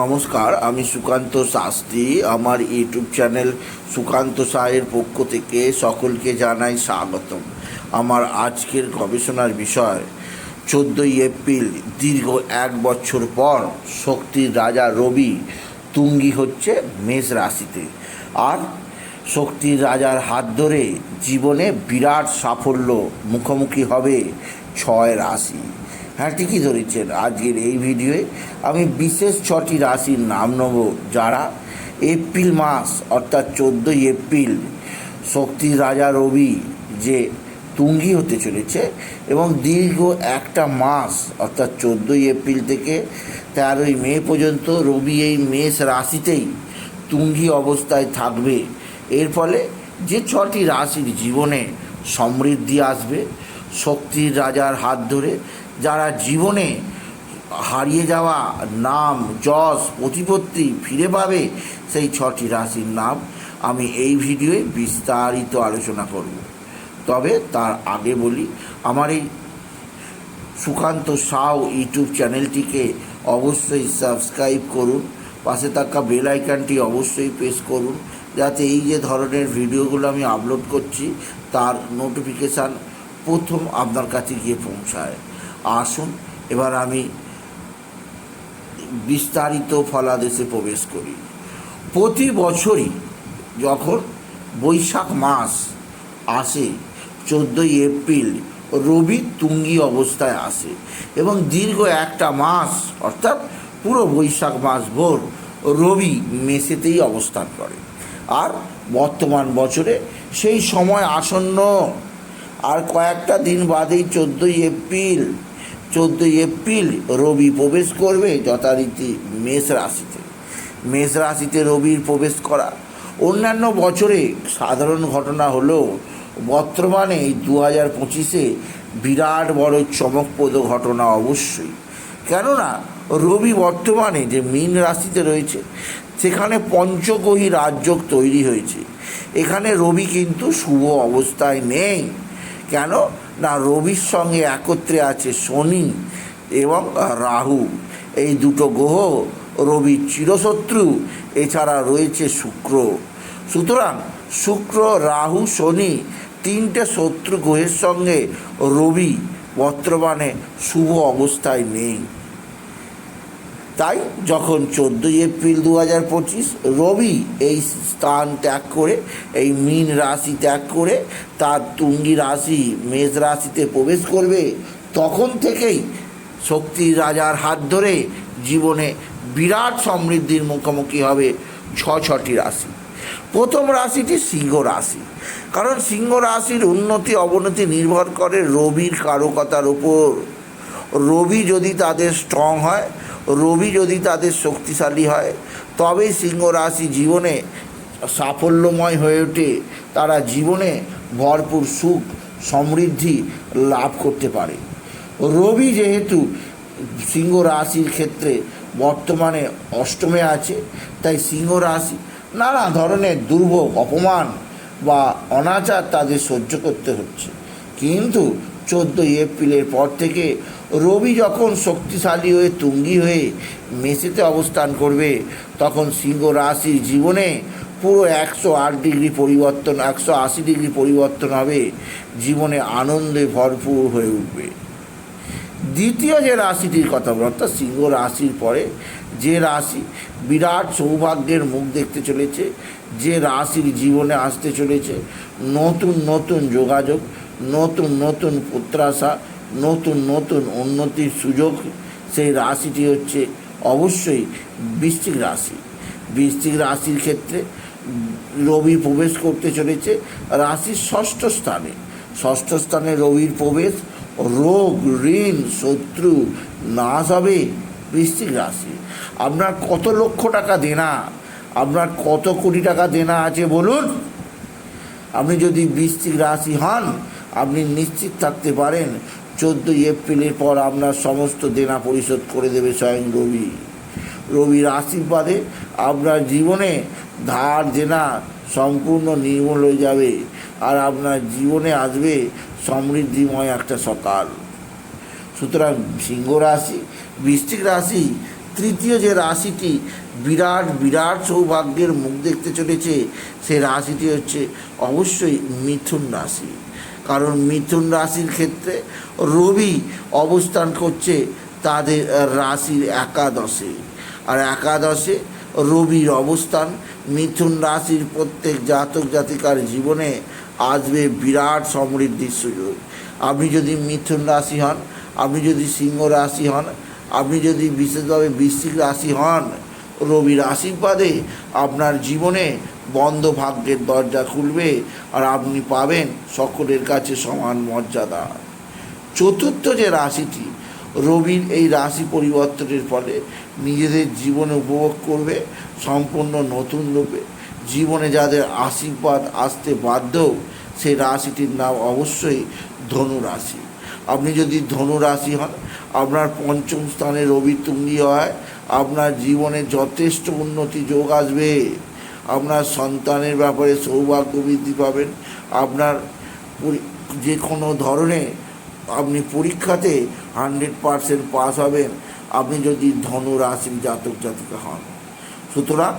নমস্কার, আমি সুকান্ত শাস্ত্রী। আমার ইউটিউব চ্যানেল সুকান্ত সাহের পক্ষ থেকে সকলকে জানাই স্বাগতম। আমার আজকের গবেষণার বিষয়, চোদ্দোই এপ্রিল, দীর্ঘ এক বছর পর শক্তির রাজা রবি তুঙ্গি হচ্ছে মেষ রাশিতে। আর শক্তির রাজার হাত ধরে জীবনে বিরাট সাফল্য মুখোমুখি হবে ছয় রাশি। হ্যাঁ ঠিকই ধরেছেন। আজকের এই ভিডিওয়ে আমি বিশেষ ছটি রাশির নাম নেব যারা এপ্রিল মাস, অর্থাৎ চোদ্দোই এপ্রিল শক্তির রাজা রবি যে তুঙ্গি হতে চলেছে এবং দীর্ঘ একটা মাস, অর্থাৎ চোদ্দোই এপ্রিল থেকে তেরোই মে পর্যন্ত রবি এই মেষ রাশিতেই তুঙ্গি অবস্থায় থাকবে। এর ফলে যে ছটি রাশির জীবনে সমৃদ্ধি আসবে, শক্তির রাজার হাত ধরে যারা জীবনে হারিয়ে যাওয়া নাম, যশ, প্রতিপত্তি ফিরে পাবে, সেই ছটি রাশির নাম আমি এই ভিডিওয়ে বিস্তারিত আলোচনা করব। তবে তার আগে বলি, আমার এই সুকান্ত সাউ ইউটিউব চ্যানেলটিকে অবশ্যই সাবস্ক্রাইব করুন, পাশে থাকা বেল আইকনটি অবশ্যই প্রেস করুন, যাতে এই যে ধরনের ভিডিওগুলো আমি আপলোড করছি, তার নোটিফিকেশান প্রথম আপনার কাছে গিয়ে পৌঁছায়। আসুন। এবার আমি বিস্তারিত ফলাদেশে প্রবেশ করি। প্রতি বছরই যখন বৈশাখ মাস আসে, চোদ্দোই এপ্রিল রবি তুঙ্গি অবস্থায় আসে এবং দীর্ঘ একটা মাস, অর্থাৎ পুরো বৈশাখ মাস ভোর রবি মেসেতেই অবস্থান করে। আর বর্তমান বছরে সেই সময় আসন্ন। আর কয়েকটা দিন বাদেই চোদ্দোই এপ্রিল চোদ্দোই এপ্রিল রবি প্রবেশ করবে যথারীতি মেষ রাশিতে। মেষ রাশিতে রবির প্রবেশ করা। অন্যান্য বছরে সাধারণ ঘটনা হলেও বর্তমানে দু হাজার পঁচিশে বিরাট বড় চমকপ্রদ ঘটনা অবশ্যই। কেননা রবি বর্তমানে যে মীন রাশিতে রয়েছে, সেখানে পঞ্চগ্রহী রাজযোগ তৈরি হয়েছে। এখানে রবি কিন্তু শুভ অবস্থায় নেই। কেন? না, রবির সঙ্গে একত্রে আছে শনি এবং রাহু। এই দুটো গ্রহ রবির চিরশত্রু, এছাড়া রয়েছে শুক্র। সুতরাং শুক্র, রাহু, শনি তিনটে শত্রু গ্রহের সঙ্গে রবি বর্তমানে শুভ অবস্থায় নেই। তাই যখন চোদ্দোই এপ্রিল দু হাজার পঁচিশ রবি এই স্থান ত্যাগ করে, এই মীন রাশি ত্যাগ করে তার তুঙ্গি রাশি মেষ রাশিতে প্রবেশ করবে, তখন থেকেই শক্তির রাজার হাত ধরে জীবনে বিরাট সমৃদ্ধির মুখোমুখি হবে ছ ছটি রাশি। প্রথম রাশিটি সিংহ রাশি, কারণ সিংহ রাশির উন্নতি অবনতি নির্ভর করে রবির কারকতার উপর। রবি যদি তাদের স্ট্রং হয় রবি যদি তাদের শক্তিশালী হয় তবেই সিংহ রাশি জীবনে সাফল্যময় হয়ে ওঠে। তারা জীবনে ভরপুর সুখ, সমৃদ্ধি লাভ করতে পারে। রবি যেহেতু সিংহ রাশির ক্ষেত্রে বর্তমানে অষ্টমে আছে, তাই সিংহ রাশি নানা ধরনের দুর্ভোগ, অপমান বা অনাচার তাদের সহ্য করতে হচ্ছে। কিন্তু চোদ্দোই এপ্রিলের পর থেকে রবি যখন শক্তিশালী হয়ে, তুঙ্গি হয়ে মেসেতে অবস্থান করবে, তখন সিংহ রাশির জীবনে পুরো একশো আট ডিগ্রি পরিবর্তন, একশো আশি ডিগ্রি পরিবর্তন হবে। জীবনে আনন্দে ভরপুর হয়ে উঠবে। দ্বিতীয় যে রাশিটির কথা বল অর্থাৎ সিংহ রাশির পরে যে রাশি বিরাট সৌভাগ্যের মুখ দেখতে চলেছে, যে রাশির জীবনে আসতে চলেছে, নতুন নতুন যোগাযোগ নতুন নতুন পুত্রাশা নতুন নতুন উন্নতির সুযোগ, সেই রাশিটি হচ্ছে অবশ্যই বৃশ্চিক রাশি। বৃশ্চিক রাশির ক্ষেত্রে রবি প্রবেশ করতে চলেছে রাশির ষষ্ঠ স্থানে। ষষ্ঠ স্থানে রবির প্রবেশ, রোগ, ঋণ, শত্রু নাশ হবে বৃশ্চিক রাশি। আপনার কত লক্ষ টাকা দেনা? আপনার কত কোটি টাকা দেনা আছে বলুন? আপনি যদি বৃশ্চিক রাশি হন আপনি নিশ্চিত থাকতে পারেন, চোদ্দোই এপ্রিলের পর আপনার সমস্ত দেনা পরিশোধ করে দেবে স্বয়ং রবি। রবির আশীর্বাদে আপনার জীবনে ধার, দেনা সম্পূর্ণ নির্মূল হয়ে যাবে আর আপনার জীবনে আসবে সমৃদ্ধিময় একটা সকাল। সুতরাং সিংহ রাশি বৃষ্টিক রাশি, তৃতীয় যে রাশিটি বিরাট বিরাট সৌভাগ্যের মুখ দেখতে চলেছে, সে রাশিটি হচ্ছে অবশ্যই মিথুন রাশি। কারণ মিথুন রাশির ক্ষেত্রে রবি অবস্থান করছে তাদের রাশির একাদশে। আর একাদশে রবির অবস্থান মিথুন রাশির প্রত্যেক জাতক জাতিকার জীবনে আসবে বিরাট সমৃদ্ধির সুযোগ। আপনি যদি মিথুন রাশি হন, আপনি যদি সিংহ রাশি হন, আপনি যদি বিশেষভাবে বৃশ্চিক রাশি হন, রবির আশীর্বাদে আপনার জীবনে বন্ধ ভাগ্যের দরজা খুলবে আর আপনি পাবেন সকলের কাছে সমান মর্যাদা। চতুর্থ যে রাশিটি, রবির এই রাশি পরিবর্তনের ফলে নিজেদের জীবনে উপভোগ করবে, সম্পূর্ণ নতুন রূপে। জীবনে যাদের আশীর্বাদ আসতে বাধ্য সেই রাশিটির নাম অবশ্যই ধনু রাশি। আপনি যদি ধনু রাশি হন, আপনার পঞ্চম স্থানে রবি তুঙ্গি হয়, আপনার জীবনে যথেষ্ট উন্নতি যোগ আসবে। আপনার সন্তানের ব্যাপারে সৌভাগ্য বৃদ্ধি পাবেন। আপনার যে কোনো ধরনের আপনি পরীক্ষাতে হান্ড্রেড পারসেন্ট পাস হবেন। আপনি যদি ধনু রাশির জাতক জাতিকা হন। সুতরাং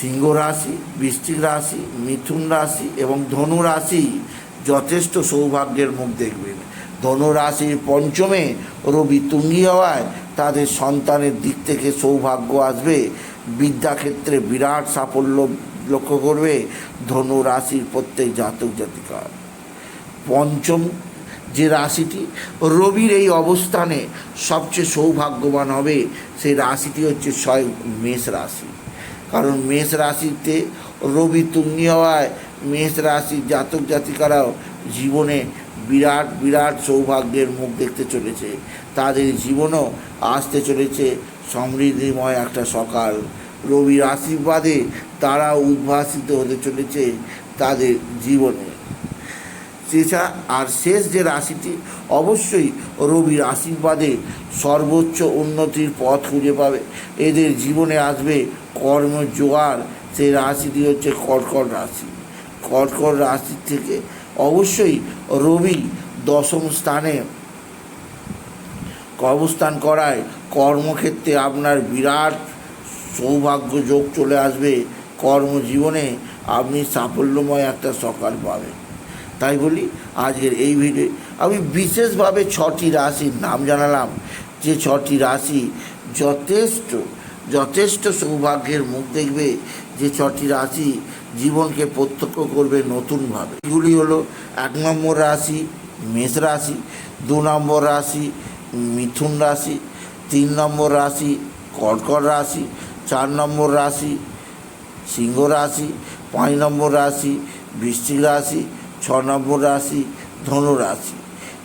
সিংহ রাশি, বৃশ্চিক রাশি, মিথুন রাশি এবং ধনু রাশি যথেষ্ট সৌভাগ্যের মুখ দেখবেন। ধনু রাশির পঞ্চমে রবি তুঙ্গি হওয়ায় তাদের সন্তানের দিক থেকে সৌভাগ্য আসবে। বিদ্যাক্ষেত্রে বিরাট সাফল্য লক্ষ্য করবে ধনু রাশির প্রত্যেক জাতক জাতিকা পঞ্চম যে রাশিটি, রবির এই অবস্থানে সবচেয়ে সৌভাগ্যবান হবে সেই রাশিটি হচ্ছে স্বয়ং মেষ রাশি। কারণ মেষ রাশিতে রবি তুঙ্গি হওয়ায় মেষ রাশির জাতক জাতিকারাও জীবনে বিরাট বিরাট সৌভাগ্যের মুখ দেখতে চলেছে। তাদের জীবনও আসতে চলেছে সমৃদ্ধিময় একটা সকাল। রবির আশীর্বাদে তারা উদ্ভাসিত হতে চলেছে তাদের জীবনে। এছাড়া আর শেষ যে রাশিটি অবশ্যই রবির আশীর্বাদে সর্বোচ্চ উন্নতির পথ খুঁজে পাবে। এদের জীবনে আসবে কর্ম জোয়ার সেই রাশিটি হচ্ছে কর্কট রাশি। কর্কট রাশি থেকে অবশ্যই রবি দশম স্থানে অবস্থান করায় কর্মক্ষেত্রে আপনার বিরাট সৌভাগ্য যোগ চলে আসবে। কর্মজীবনে আপনি সাফল্যময় একটা সকাল পাবেন। তাই বলি, আজকের এই ভিডিও আমি বিশেষভাবে ছটি রাশির নাম জানালাম। যে ছটি রাশি যথেষ্ট যথেষ্ট সৌভাগ্যের মুখ দেখবে। যে ছটি রাশি জীবনকে প্রত্যক্ষ করবে নতুনভাবে। এগুলি হলো এক নম্বর রাশি, মেষ রাশি, দু নম্বর রাশি মিথুন রাশি, তিন নম্বর রাশি, কর্কট রাশি, চার নম্বর রাশি, সিংহ রাশি, পাঁচ নম্বর রাশি বৃশ্চিক রাশি, ছ নম্বর রাশি, ধনু রাশি।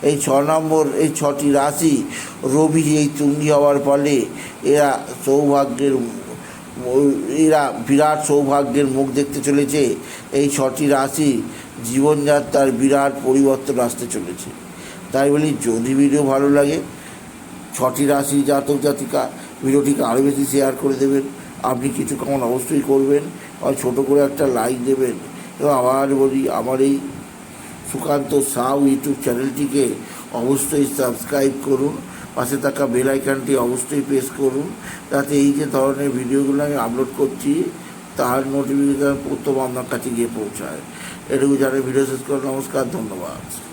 এই ছ নম্বর, এই ছটি রাশি রবি এই তুঙ্গি হওয়ার ফলে এরা সৌভাগ্যের এরা বিরাট সৌভাগ্যের মুখ দেখতে চলেছে। এই ছটি রাশি জীবনযাত্রার বিরাট পরিবর্তন আসতে চলেছে। তাই বলি, যদি ভিডিও ভালো লাগে ছটি রাশি, জাতক, জাতিকা ভিডিওটিকে আরও বেশি শেয়ার করে দেবেন। আপনি কিছু কেমন অবশ্যই করবেন আর ছোটো করে একটা লাইক দেবেন। এবং আবার বলি, আমার এই সুকান্ত সাউ ইউটিউব চ্যানেলটিকে অবশ্যই সাবস্ক্রাইব করুন। পাশে থাকা বেল আইকনটি অবশ্যই প্রেস করুন। যাতে এই যে ধরনের ভিডিওগুলো আমি আপলোড করছি, তার নোটিফিকেশান প্রথম আপনার কাছে গিয়ে পৌঁছায়। এটুকু জানে ভিডিও শেষ করে নমস্কার, ধন্যবাদ।